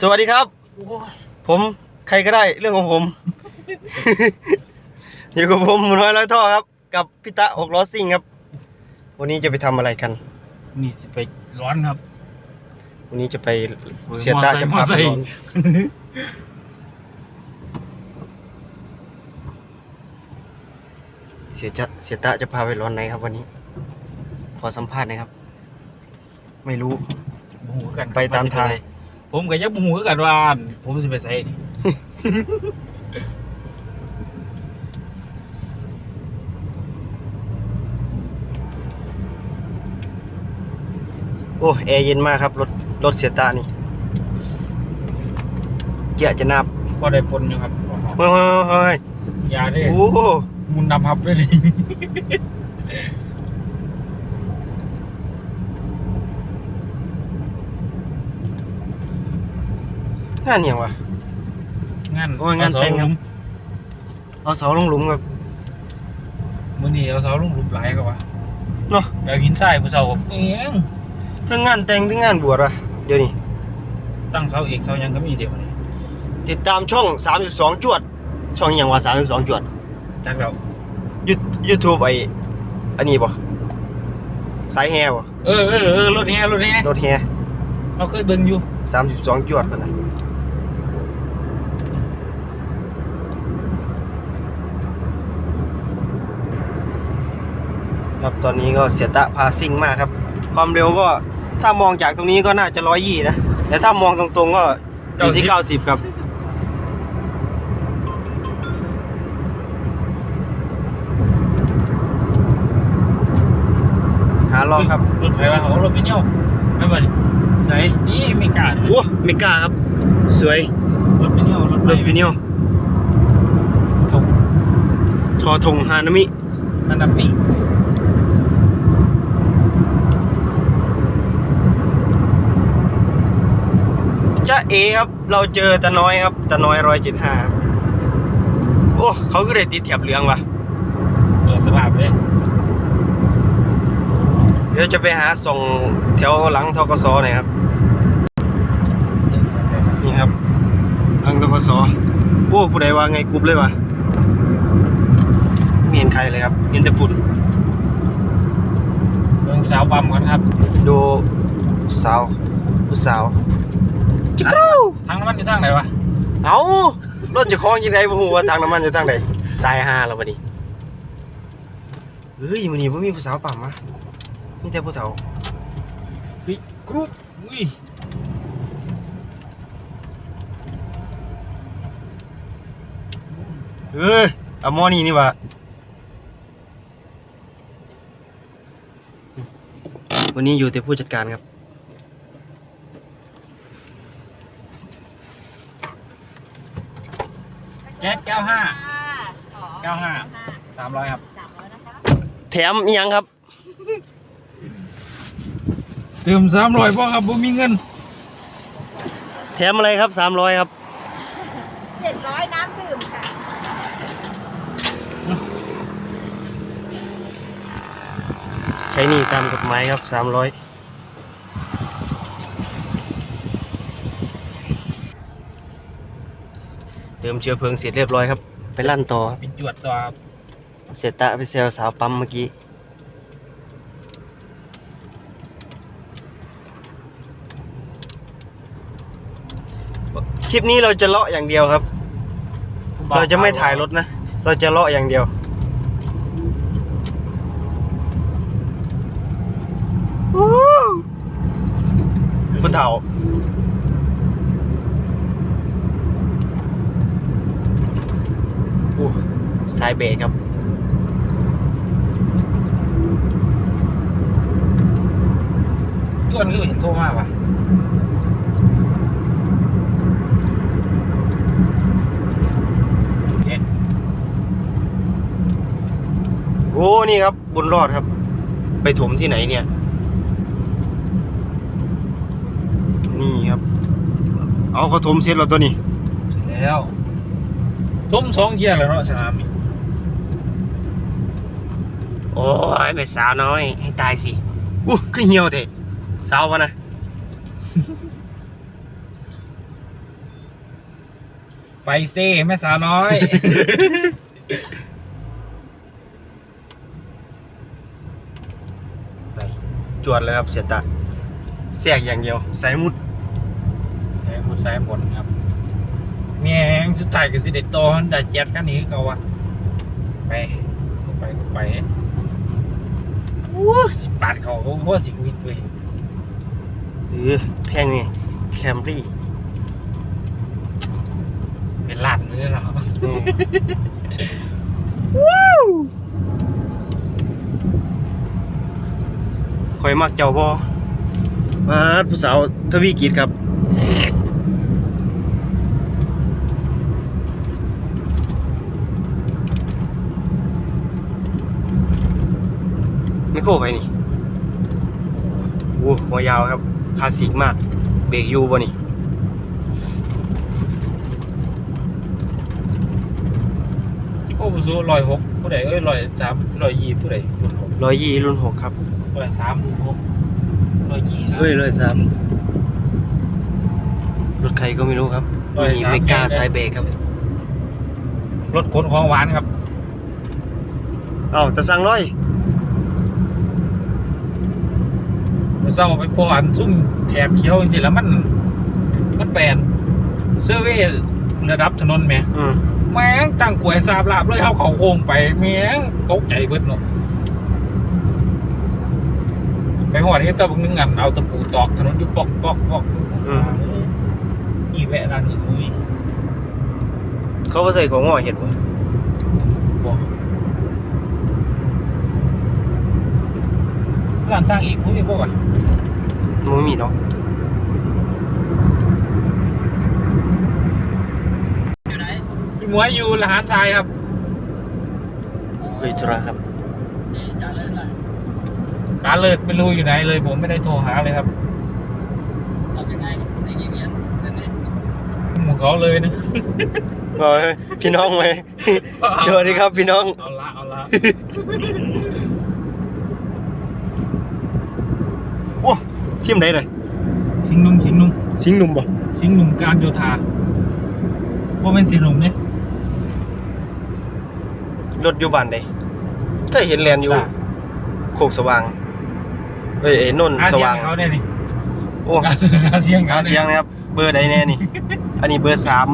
สวัสดีครับโอ้ยผมใครก็ได้เรื่องของผม อยู่กับผมหมุนร้อยร้อยท่อครับ กับพิตะหกล้อซิ่งครับ วันนี้จะไปทำอะไรกัน นี่สิไปร้อนครับ วันนี้จะไปเสียตาจะพาไปนอนเสียจะเสียตาจะพาไปร้อนไหนครับวันนี้ ขอสัมภาษณ์หนะครับ ไม่รู้ บูหูกันไปตามทางผมกับยักษ์บูหูกันว่าผมจะไปใส่นี่ โอ้แอร์เย็นมากครับ รถรถเสียตานี่ เกียร์จะนับก็ได้ปนอยู่ครับเฮ้ยเฮ้ยเฮ้ยยาได้โอ้โหมุนดำพับด้วยนี่ งานเนี่ยวะ งานโอ้ยงานแต่งครับ เอาเสาลงหลุมครับมื้อนี้เอาเสาลงหลุมหลายครับวะเนาะแบบหินทรายผู้เสาเองทั้งงานแต่งทั้งงานบวชวะเดี๋ยวนี้ตั้งเสาเอกเสาหยังก็มีเดียวนี่ติดตามช่อง 32 จวด ช่องอหย่างว่า32 จวดจักแล้วยูยูทูบไออันนี้บ่สายแฮบ่เออเออเออรถแห่รถแห่รถแฮเราเคยเบิ่งอยู่ 32 จวดนั่นน่ะ ครับตอนนี้ก็เสียตะพาซิ่งมากครับ ความเร็วก็ถ้ามองจากตรงนี้ก็น่าจะร้อยยี่นะแต่ถ้ามองตรงๆก็อยู่ที่90ครับหาลองครับรถไฟว่าเขารถไปเนี่ยวไม่บ่ดิใส่นี่ไม่กล้าเลยโอ้ไม่กล้าครับ สวยรถไปเนี่ยวรถรถวินิวถกทอทงฮานามินันดับ จ้าเอครับ เราเจอตาน้อยครับตาน้อยร้อยเจ็ดห้าโอ้ เขาก็เลยติดแถบเหลืองว่ะเปิดสภาพเลยเดี๋ยวจะไปหาส่งแถวหลังทกสหน่อยครับ นี่ครับ หลังทกสโอ้ผู้ใดว่าไงกรุ๊บเลยวะไม่เห็นใครเลยครับเห็นแต่ฝุ่นเบิ่งสาวปั๊มก่อนครับ ดูสาวผู้สาว จิกรูทางน้ำมันอยู่ทางไหนวะเอารถจะคล้องยังไงบ่ฮู้ว่าทางน้ำมันอยู่ทางใดตายห่าแล้วบัดนี้เฮ้ยมื้อนี้บ่มีผู้สาวปั๊มมามีแต่ผู้เฒ่าปิกรุ๊ปอุ้ยเอ้ยอะหมอนี่นี่หว่าวันนี้อยู่แต่ผู้จัดการครับ แก๊สเก้าห้า เก้าห้า สามร้อยครับสามร้อยนะคะแถมอีหยังครับ เติมสามร้อยพ่อครับผมมีเงินแถมอะไรครับ300ครับ เจ็ดร้อยน้ำดื่มค่ะใช้หนี่ตามกฎหมายครับ300เติมเชื้อเพลิงเสร็จเรียบร้อยครับ ไปลั่นต่อครับ เป็นจวดต่อครับ เสียตะไปเซลสาวปั๊มเมื่อกี้ คลิปนี้เราจะเลาะอย่างเดียวครับ เราจะไม่ถ่ายรถนะ เราจะเลาะอย่างเดียวคุณเถาอู้สายเบรกครับ จ วนคือเห็นโทรมากว่ะเอ๊ะโอ้นี่ครับบุญรอดครับ ไปถมที่ไหนเนี่ย นี่ครับ เอาเขาถมเสร็จแล้วตัวนี้แล้วทุ่มสองเกียร์แล้วเนาะสนามนี่โอ้ยไปสาวน้อย ให้ตายสิอู้คือเหี่ยวเถ เศร้าวะนะ ไปซิแม่สาวน้อยไปจวดเลยครับเสียตะแสกอย่างเดียวสายมุดใช้มุดใช้หมดครับแง่งสุดท้ายก็สิเด้โตฮันดาเจ็ดคันนี้เขาวะไปก็ไปก็ไปอู้สิปาดเขาโอ้โหสิวิ่เไย หรือแพงไงแคมรี่เป็นล้านเลยเหรอคอยมักเจ้าบ่มาดผู้สาวทวีกิจครับไม่โค้ไปนี่โอ้หัวยาวครับ คลาสสิกมาก เบรกอยูบ่นี่โอ้ผู้สูร้อยหกผู้ใดเอ้ยร้อยสามร้อยยี่ผู้ใดรุ่นหกร้อยยี่รุ่นหกครับร้อยสามรุ่นหกร้อยยี่นะเฮ้ยร้อยสามรถใครก็ไม่รู้ครับร้อยมีสามเมกาสายเบรกครับ รถขนของหวานครับ เอ้าแต่สั่งร้อย เศร้าไปพออันซุ่มแถบเขียวจริงๆแล้วมัน มันแปลนเซอร์เวยระดับถนนแหมอืมแม่งตั้งกลวยสาบลาบเลยเอาเขาโค้งไปแม่งตกใจเบิดเนาะไปหอดเฮ็ดตะบึงนึงอันเอาตะปูตอกถนนอยู่ปอกปอกปอกอืมอีแวะร้านนี้อุ้ยเขาก็ใส่ของห่อเห็ดบ่บอก ร้านสร้างอีกอุ้ยพวกอะมันมีเนาะพี่หมวยอยู่ละหารทรายครับคุยธุระครับการเลิศไม่รู้อยู่ไหนเลย ผมไม่ได้โทรหาเลยครับหมู่เขาเลยนะบอกให้พี่น้องไหมสวัสดีครับพี่น้องเอาละเอาละ โอ้ ทีมไหนเลยสิงห์หนุ่มสิงห์หนุ่มสิงห์หนุ่มบ่สิงห์หนุ่มการโยธาว่าเป็นสิงห์หนุ่มเนี่ยรถอยู่บ้านใดก็เห็นแลนอยู่จ้ะโคกสว่างเอ้ยเอ้ยนนท์อาสเซียว่างนเขาเนี่ยนี่โอ้อาเซียนเขาหาเสียงนะครับ เบอร์ใดแน่นี่ อันนี้เบอร์สาม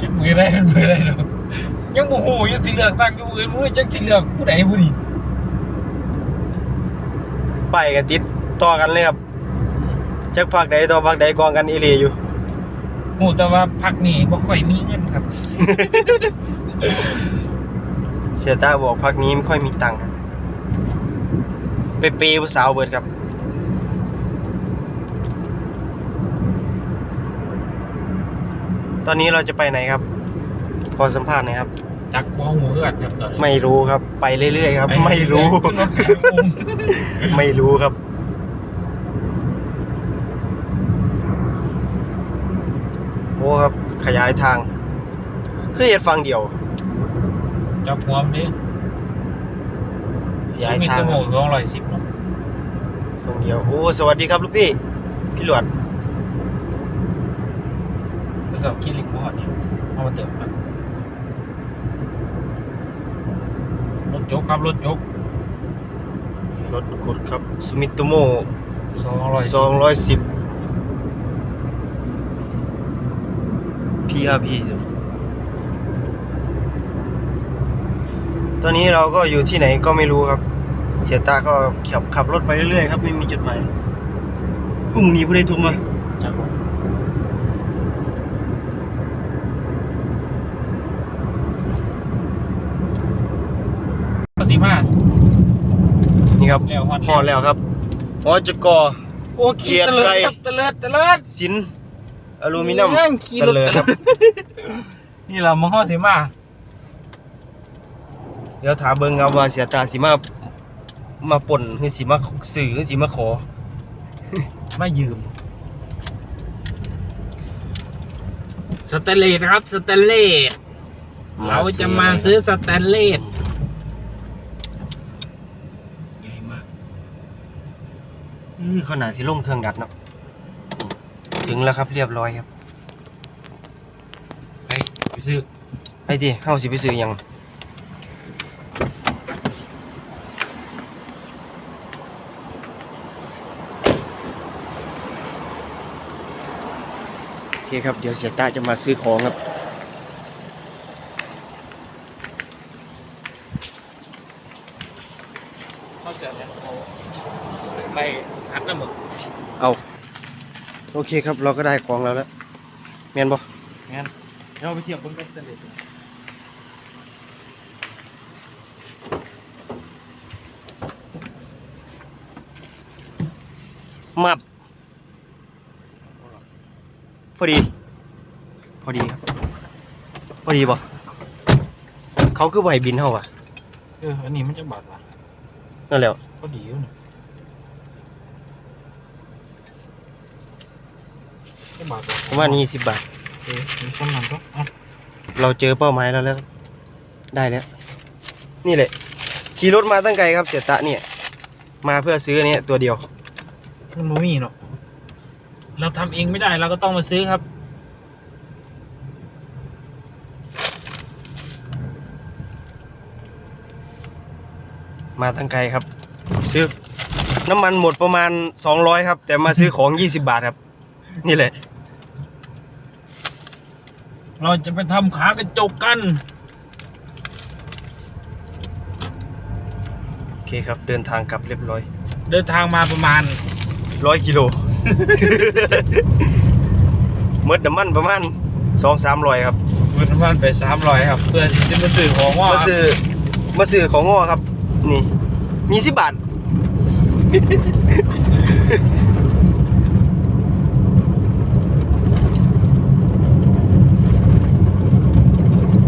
จักมือได้มือได้หรอกยังโมโหยังสีเหลืองตั้งอยู่มือมือจักสีเหลืองผู้ใดผู้นี้ไปายกันติด ต่อกันเลยครับจักภาคใดต่อภาคใดกองกันอีหลีอยู่โหแต่ว่าพักนี่บ่ค่อยมีเงินครับ เสียตาบอกพักนี้ไม่ค่อยมีตังค์ครับไปเปย์ผู้สาวเบิดครับ ตอนนี้เราจะไปไหนครับ ขอสัมภาษณ์หน่อยครับ จักบ่หูเลือดครับตอนนี้ไม่รู้ครับ ไปเรื่อยๆครับ ไม่รู้ ขึ้นรถขายโอ่งไม่รู้ครับ โอ้ครับ ขยายทาง คือเหตุฟังเดียว จับหัวมันดิขยายมีทางสคมรัอบงสองร้อยสิบเนาะฟังเดียว โอ้ สวัสดีครับลูกพี่ พี่หลวด ก็สอบคิดลิกมอดเนี่ยเอามาเติมครับรถจกครับรถจกรถขุดครับ สมิตโมสองร้อยสองร้อยสิบ PRP ตอนนี้เราก็อยู่ที่ไหนก็ไม่รู้ครับ เสียตาก็ขับขับรถไปเรื่อยๆครับ ไม่มีจุดหมายพรุ่งนี้ผู้ใดโทุกมาจากผมสี่ห้านี่ครับแล้วฮอดพอแล้วครับอจกโอ้เกีขี่ยร์เตลิดไกลครับเตลิดเตลิดสิน อลูมิเนียมแงขี่รถเตลิดเตคลิรัดบนี่เรามาฮอดสี่ห้าเดี๋ยวถามเบิ่งครับว่าเสียตาสิมามาป่นหรือสิมาสื่อหรือสิมาขอ ไม่ยืม สแตนเลสครับ สแตนเลสเราจะมาซื้อสแตนเลสใหญ่มาก อื้อเขาหนาสิลงเครื่องดัดเนาะอืม ถึงแล้วครับ เรียบร้อยครับ ไปไปซื้อไปดิเฮาสิไปซื้อหยังโอเคครับ เดี๋ยวเสียต้าจะมาซื้อของครับ เขาจะเนี่ยเอาไปอัดน้ำหมึก เอาโอ เคครับ เราก็ได้ของแล้วแล้วแม่นบ่งั้นเราไปเทียบเบิ้งกันเสร็จมับพอดี พอดีครับ พอดีบ่เขาคือบ่ให้บินเฮาว่ะเอออันนี้มันจะบาดว่ะนั่นแหละก็ดีอยู่นะจะ บาดว่ะประมาณนี้สิบบาทเออมีคนนั้นก็อะเราเจอเป้าหมายแล้วแล้ว ได้แล้ว นี่แหละ ขี่รถมาตั้งไกลครับเสียตะเนี่ย มาเพื่อซื้ออันเนี้ยตัวเดียว มันบ่มีเนาะเราทำเองไม่ได้เราก็ต้องมาซื้อครับ มาตั้งไกลครับ ซื้อ น้ำมันหมดประมาณสองร้อยครับ แต่มาซื้อของยี่สิบาทครับ นี่แหละ เราจะไปทำขากระจกกัน โอเคครับเดินทางกลับเรียบร้อยเดินทางมาประมาณ ร้อยกิโล เมดน้ำมันประมาณสองสามร้อยครับเงินมันไปสามร้อยครับ เพื่อที่จะมาซื้อของว่ามาซื้อมาซื้อของง้อครับ นี่ มีสิบบาท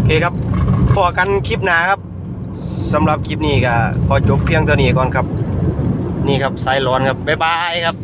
โอ เคครับพอกันคลิปหน้าครับสำหรับคลิปนี้ก็ขอจบเพียงเท่านี้ก่อนครับ นี่ครับสายร้อนครับบ๊ายบายครับ